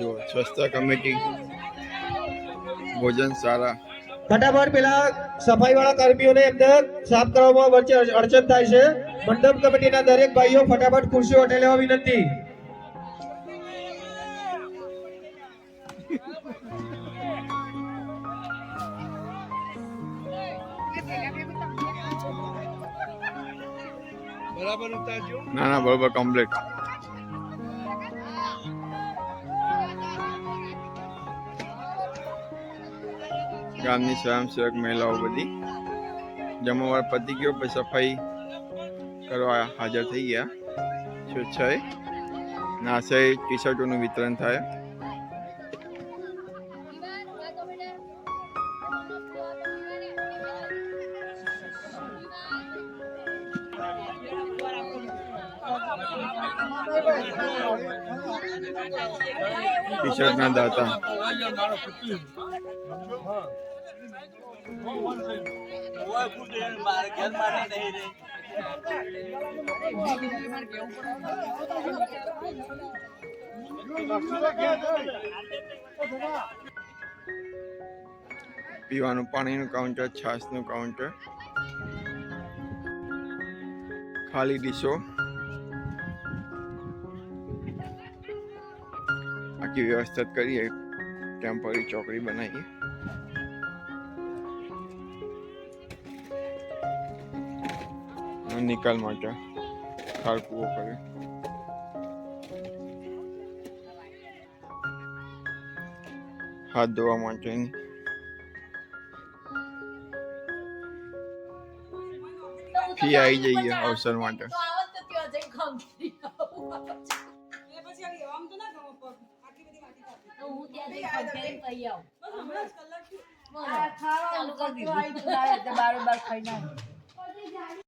જો સ્વચ્છતા કમિટી ભોજન સારા. ફટાફટ પેલા સફાઈ વાળા કર્મીઓને અંદર સાફ કરવામાં વચ્ચે અડચણ થાય છે. મંડપ કમિટીના દરેક ભાઈઓ ફટાફટ ખુરશીઓ હટે લેવા વિનંતી. ના ના બરોબર કમ્પ્લીટ ગામની સ્વયંસેવક મહિલાઓ બધી જમણવાર પતી ગયો, પછી સફાઈ કરવા હાજર થઈ ગયા. સ્વેચ્છાએ નાશે ટી શર્ટોનું વિતરણ થાય. ટી શર્ટના દાતા. પીવાનું પાણીનું કાઉન્ટર છાશનું કાઉન્ટર ખાલી ડીશો. આખી વ્યવસ્થા કરીએ. ટેમ્પરરી ચોકડી બનાવીએ. નિકાલ માટે ખાળકુઓ કર્યો હાથ ધોવા માટેની. ફી આવી જઈએ અવસર માટે. તો હું ત્યાં જઈને કહી આવું. હમણાં જ કલાક. ચાલુ કરી દીધું.